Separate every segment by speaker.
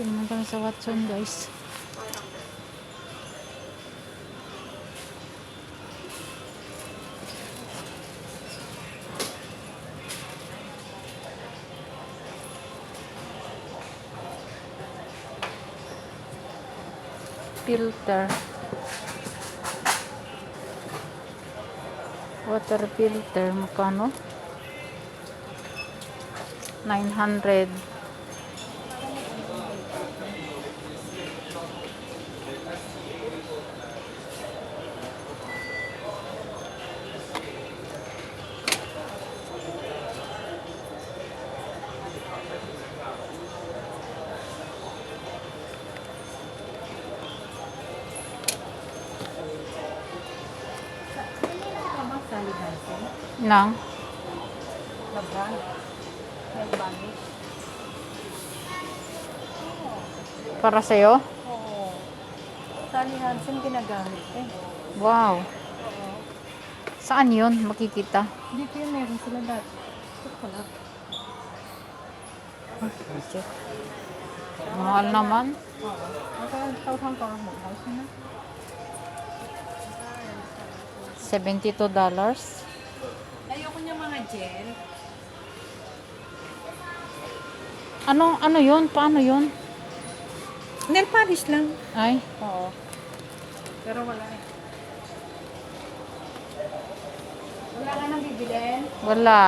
Speaker 1: Naman kami sa Watson guys. Filter. Water filter. Magkano? 900.
Speaker 2: Labran. May banis.
Speaker 1: Para sa'yo?
Speaker 2: Oo. Sally Hansen ginagamit eh.
Speaker 1: Wow. Saan yun? Makikita.
Speaker 2: Dito yun meron sila dati. Ito pala.
Speaker 1: Mahal naman.
Speaker 2: Oo. Ko ang house na.
Speaker 1: $72.
Speaker 2: Ayoko niya mga gel.
Speaker 1: Ano, ano yun? Paano yun?
Speaker 2: Nail polish lang.
Speaker 1: Ay,
Speaker 2: Oo. Pero wala eh. Wala ka nang bibilin?
Speaker 1: wala.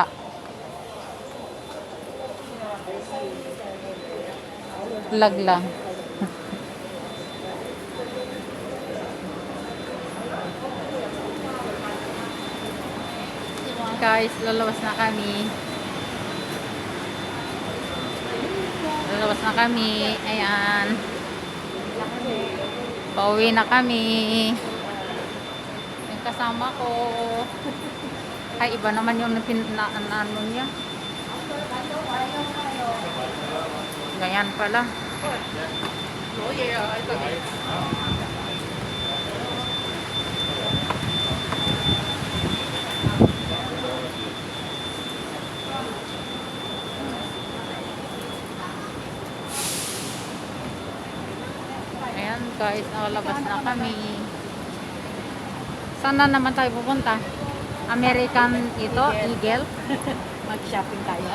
Speaker 1: Lag lang. Guys, lalabas na kami. Lalabas na kami. Ayan. Pauwi na kami. Yung kasama ko. Ay, iba naman yung napin, na, ano niya. Ganyan pala. Ayan guys, nakalabas na kami. Saan na naman tayo pupunta? American ito, Eagle.
Speaker 2: Mag-shopping tayo.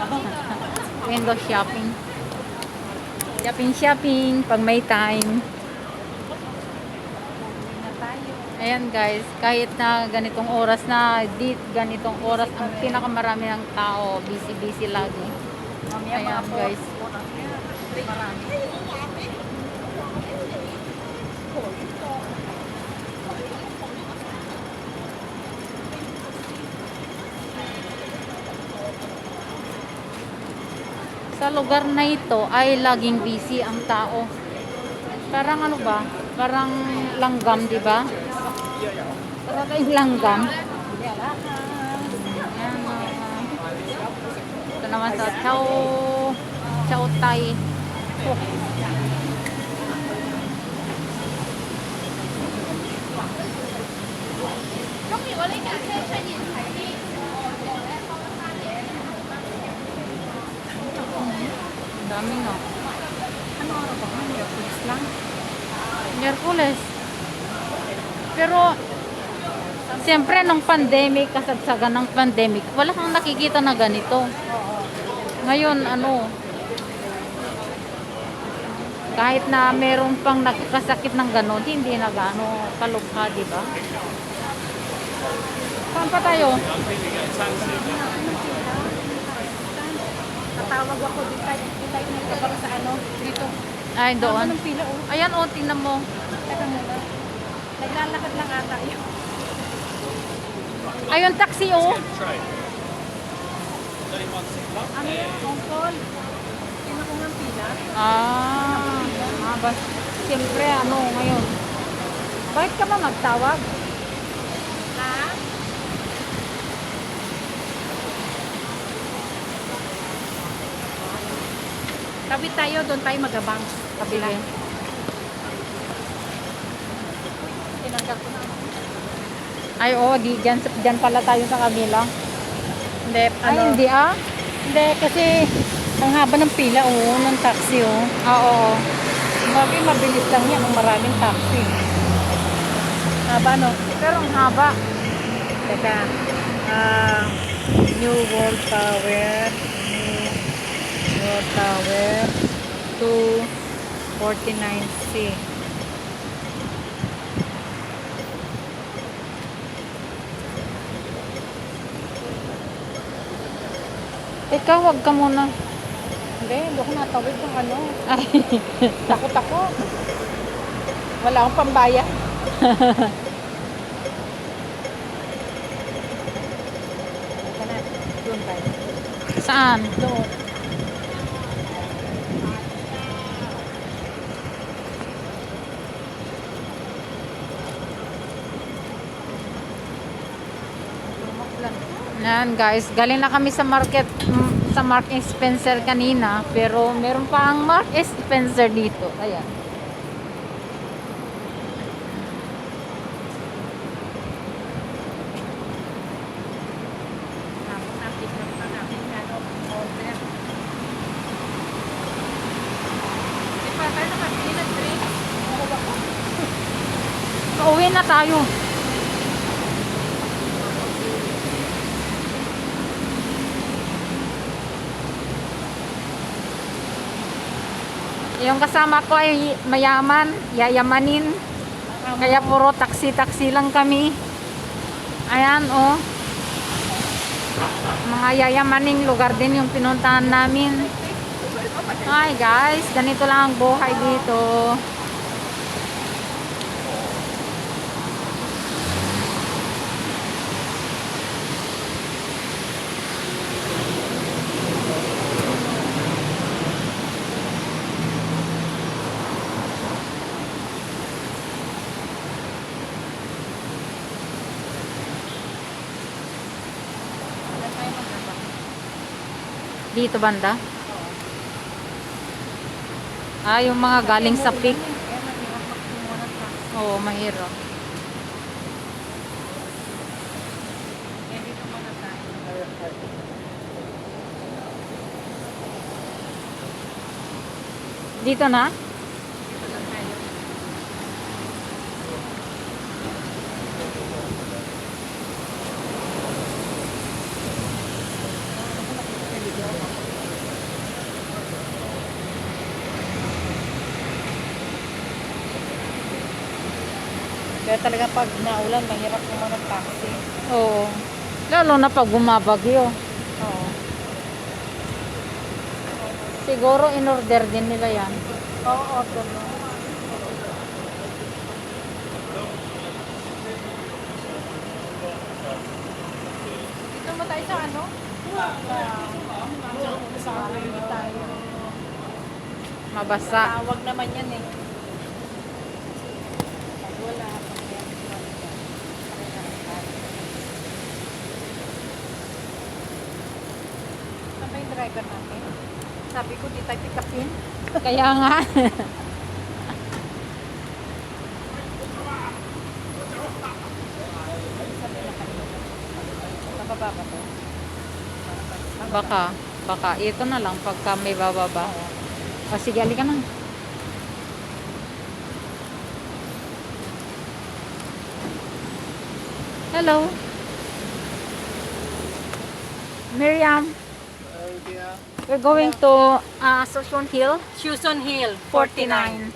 Speaker 1: Window shopping. Shopping, shopping, pag may time. Ayan guys, kahit na ganitong oras na, di, ganitong oras, ang pinakamarami ng tao, busy-busy lagi. Ayan, guys.
Speaker 2: Marami.
Speaker 1: Sa lugar na ito ay laging busy ang tao. Parang ano ba? Parang langgam, di ba? Parang tayong langgam. Ayan, ah. ito naman sa Chow Chow Tai. Oh. Dami nga.
Speaker 2: Ano araw ba? Netflix lang.
Speaker 1: Miyerkules. Pero, siyempre, nung pandemic, kasagsagan ng pandemic, wala kang nakikita na ganito. Ngayon, ano, kahit na meron pang nagkasakit ng ganon, hindi na gano kalugha, di ba? Saan pa tayo?
Speaker 2: Natawag ako dito. Dito tayo nagkabang sa ano. Dito.
Speaker 1: Ay, doon.
Speaker 2: ng pila oh.
Speaker 1: Ayan, o, tingnan mo.
Speaker 2: Teka muna. Naglalakad lang ata yun.
Speaker 1: Ayun, taxi, oh.
Speaker 2: Ano yan? Hong Kong. Sino ko ng pila?
Speaker 1: Ah, ah ba, siyempre, ano, ngayon. Bakit ka ba magtawag?
Speaker 2: Tabi tayo, doon tayo magabang.
Speaker 1: Sige.
Speaker 2: Tinanggal ko na.
Speaker 1: Ay, oo, di, dyan, dyan pala tayo sa kabila.
Speaker 2: Hindi,
Speaker 1: Ay, hindi ah.
Speaker 2: Hindi, kasi ang haba ng pila, oo, ng taxi, oh.
Speaker 1: Oo.
Speaker 2: Bagay, mabilis lang yan kung maraming taxi. Haba, no?
Speaker 1: Pero ang haba.
Speaker 2: Teka. Ah, New World Tower. World Tower. 249C.
Speaker 1: Ikaw, wag ka muna.
Speaker 2: Hindi, hindi ako natawid ng ano.
Speaker 1: Ay,
Speaker 2: Takot ako. Wala akong tayo.
Speaker 1: saan?
Speaker 2: Doon.
Speaker 1: Yan guys, galing na kami sa market mm, sa Mark Spencer kanina, pero meron pa ang Mark Spencer dito. Ayan. Uuwi na tayo. Yung kasama ko ay mayaman, yayamanin. Kaya puro taxi-taxi lang kami. Ayan, oh. Mga yayamaning lugar din yung pinuntahan namin. Hi guys, ganito lang ang buhay dito. Dito banda? Ah, yung mga galing sa peak. Oo, mahirap. Dito na?
Speaker 2: Kaya talaga pag naulan, mahirap naman ang taxi.
Speaker 1: Oo. Lalo na pag bumabagyo.
Speaker 2: Oo.
Speaker 1: Siguro in-order din nila yan.
Speaker 2: Oo, doon. Dito mo tayo sa ano?
Speaker 1: Mabasa.
Speaker 2: Tawag naman yan eh. Wala, pag yan, Saan ba yung driver natin? Sabi ko, di tayo pick upin.
Speaker 1: Kaya nga.
Speaker 2: Nababa ba to?
Speaker 1: baka. Baka. Ito na lang pagka may bababa. O sige, alika na. Hello. Miriam. We're going to uh, Soshon Hill.
Speaker 2: Shuson Hill,
Speaker 1: 49.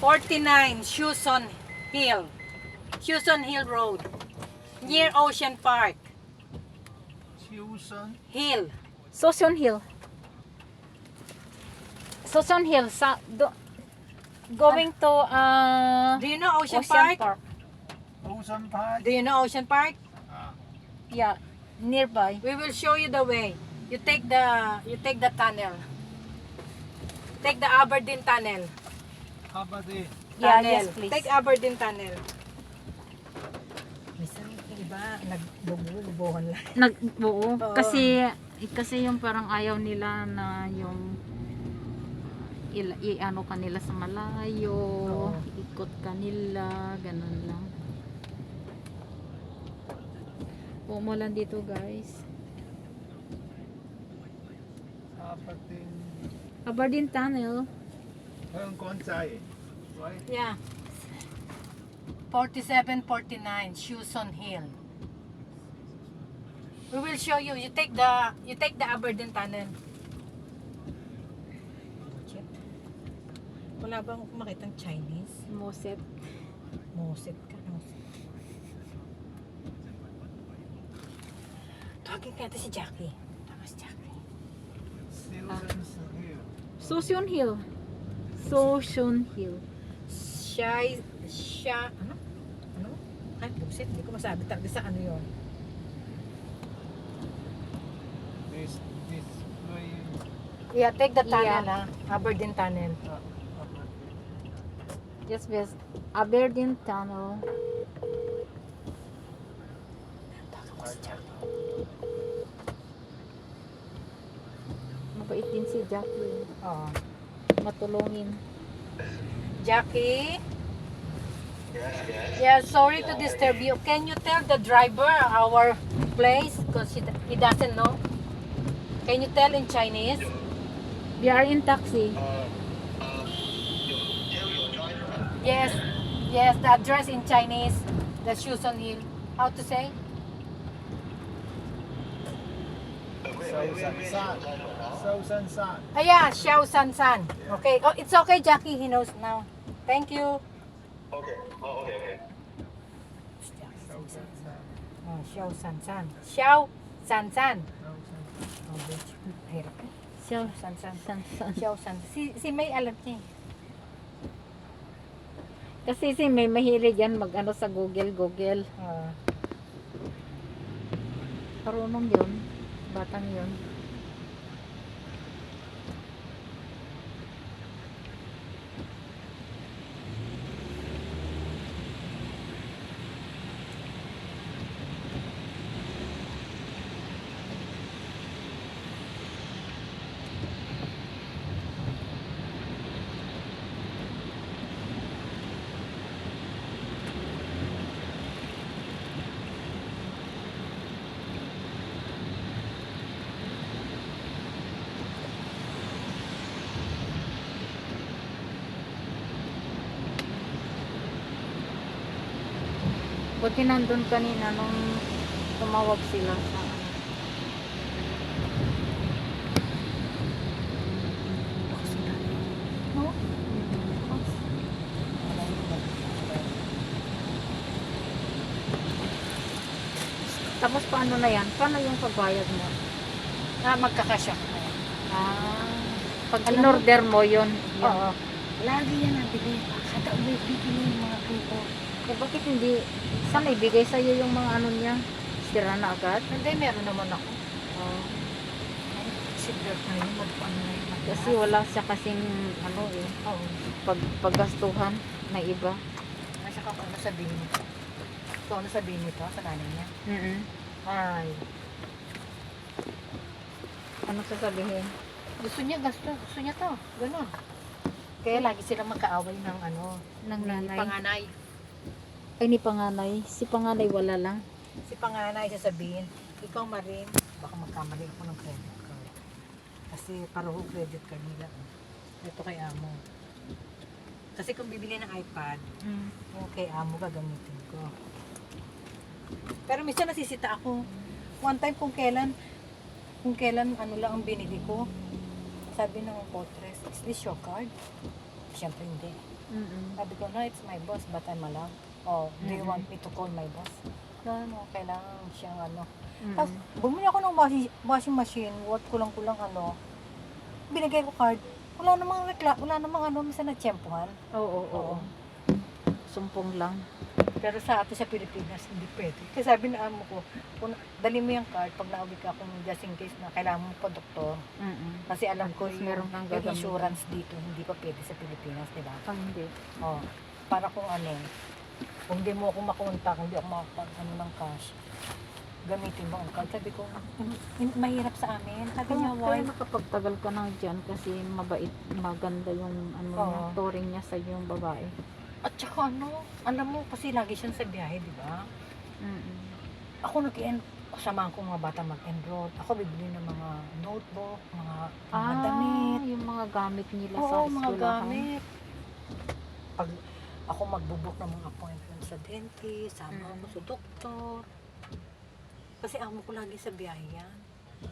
Speaker 2: 49 Shuson Hill. Shuson Hill Road. Near Ocean Park.
Speaker 3: Susan.
Speaker 2: Hill.
Speaker 1: Soshon Hill. Soshon Hill. Sa, do, going to uh,
Speaker 2: Do you know Ocean,
Speaker 1: Ocean
Speaker 2: Park?
Speaker 1: Park.
Speaker 3: Ocean Park.
Speaker 2: Do you know Ocean Park?
Speaker 1: Yeah, nearby.
Speaker 2: We will show you the way. You take the you take the tunnel. Take the Aberdeen Tunnel.
Speaker 3: Habade.
Speaker 1: Yeah,
Speaker 2: tunnel.
Speaker 1: yes, please.
Speaker 2: Take Aberdeen Tunnel. Minsan iba nagbubuhan lang.
Speaker 1: Nagbuo.
Speaker 2: Oo.
Speaker 1: Kasi, kasi yung parang ayaw nila na yung il, i-ano kanila sa malayo,
Speaker 2: Oo.
Speaker 1: ikot kanila, ganun lang. Umulan dito guys.
Speaker 3: Aberdeen.
Speaker 1: Aberdeen Tunnel.
Speaker 3: Parang Konsai. Right?
Speaker 2: Yeah. 4749 Shuson Hill. We will show you. You take the you take the Aberdeen Tunnel. Wala bang makitang Chinese?
Speaker 1: Moset.
Speaker 2: Moset ka. Moset. Tawagin natin si Jackie.
Speaker 3: Susan's Hill.
Speaker 1: Sosion Hill. Sosion Hill.
Speaker 2: Shy, siya, ano? Ano? Ay, buset. Hindi ko masabi talaga sa ano yon.
Speaker 3: This, this way.
Speaker 2: Yeah, take the tunnel
Speaker 1: Yeah.
Speaker 2: ha. Aberdeen Tunnel.
Speaker 3: Uh, uh,
Speaker 1: Yes, yes. Aberdeen Tunnel. Mabait din si Jackie.
Speaker 2: Oo.
Speaker 1: Matulungin.
Speaker 2: Jackie? Yeah, sorry to disturb you. Can you tell the driver our place? Because he, he doesn't know. Can you tell in Chinese?
Speaker 1: We are in taxi.
Speaker 2: Yes. Yes, the address in Chinese. The shoes on hill. How to say?
Speaker 3: Susan San. San.
Speaker 2: Yeah, Xiao San San. Okay. Oh, it's okay, Jackie. He knows now. Thank you.
Speaker 4: Okay. Oh, okay, okay.
Speaker 2: Oh, Xiao San San. Xiao San San. Oh, bitch. Hirap.
Speaker 1: Siya.
Speaker 2: San San.
Speaker 1: San, san.
Speaker 2: Xiao San. Si, si May alam niya eh.
Speaker 1: Kasi si may mahilig yan mag ano sa Google, Google.
Speaker 2: Ah.
Speaker 1: Karunong yun. Batang yun. Buti nandun kanina nung tumawag sila sa? Tapos paano na yan? Paano yung pagbayad mo?
Speaker 2: Ah, magkakasya.
Speaker 1: Ah, pag in-order mo yun. yun.
Speaker 2: Oo. Lagi yan ang bili. Kada uwi, bibili yung mga grupo.
Speaker 1: Eh, bakit hindi? Saan ibigay sa'yo yung mga ano niya? Sira na agad?
Speaker 2: Hindi, meron naman ako.
Speaker 1: Oh.
Speaker 2: Silver na yun, mag-ano na yun.
Speaker 1: Kasi wala siya kasing ano eh,
Speaker 2: Oo.
Speaker 1: pag, paggastuhan na iba.
Speaker 2: Nasa ka ano sabihin nito. So, ano sabihin nito sa nanay niya?
Speaker 1: mm
Speaker 2: Ay,
Speaker 1: Ano sasabihin?
Speaker 2: gusto niya, gusto, gusto niya to. Ganun. Kaya lagi silang magkaaway ng ano,
Speaker 1: Ng nanay?
Speaker 2: panganay.
Speaker 1: Ay, ni panganay. Si panganay wala lang.
Speaker 2: Si panganay sasabihin, ikaw Marin, baka magkamali ako ng credit card. Kasi pareho credit card nila. Ito kay amo. Kasi kung bibili ng iPad,
Speaker 1: Mm.
Speaker 2: yung kay amo gagamitin ko. Pero minsan nasisita ako. One time kung kailan, kung kailan ano lang ang binili ko, sabi ng portress, is this your card? Siyempre hindi.
Speaker 1: Mm-mm.
Speaker 2: Sabi ko, no, it's my boss, but I'm allowed. Oh, do you want me to call my boss? No, no, kailangan siyang ano.
Speaker 1: Mm-mm.
Speaker 2: Tapos, bumili ako ng washing, washing machine, worth kulang-kulang ano. Binigay ko card. Wala namang rekla, wala namang ano, minsan nagtsempuhan.
Speaker 1: Oo, oo, oo.
Speaker 2: Oo.
Speaker 1: Sumpong lang.
Speaker 2: Pero sa atin sa Pilipinas, hindi pwede. Kasi sabi na amo ko, kung dali mo yung card, pag nauwi ka kung just in case na kailangan mo pa doktor,
Speaker 1: Mm-mm.
Speaker 2: kasi alam ko
Speaker 1: Tapos
Speaker 2: yung,
Speaker 1: meron kang
Speaker 2: yung insurance dito, hindi pa pwede sa Pilipinas, di ba?
Speaker 1: Pag hindi.
Speaker 2: Oh, para kung ano, kung hindi mo ako makontak, hindi ako makapag ano ng cash, gamitin mo ang card. Sabi ko, "Hmm, mahirap sa amin. Sabi niya, why?
Speaker 1: kaya nakapagtagal ka na dyan kasi mabait, maganda yung ano
Speaker 2: Oo.
Speaker 1: touring niya sa yung babae.
Speaker 2: At saka ano, alam mo, kasi lagi siyang sa biyahe, di ba?
Speaker 1: Mm-mm.
Speaker 2: Ako nag samahan ko mga bata mag-enroll. Ako bibili ng mga notebook, mga, mga
Speaker 1: Ah,
Speaker 2: damit.
Speaker 1: yung mga gamit nila sa
Speaker 2: Oo, mga
Speaker 1: eskwelahan.
Speaker 2: gamit. Pag ako magbubuk ng mga appointment sa dentist, sama
Speaker 1: Mm.
Speaker 2: ako sa doktor. Kasi amo ko lagi sa biyahe yan.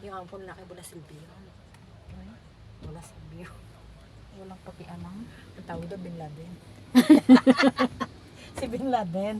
Speaker 2: Yung amo ko lalaki, wala silbiyo. Wala silbiyo.
Speaker 1: Walang pakialam.
Speaker 2: Ang tawag doon, Bin Laden. si Bin Laden.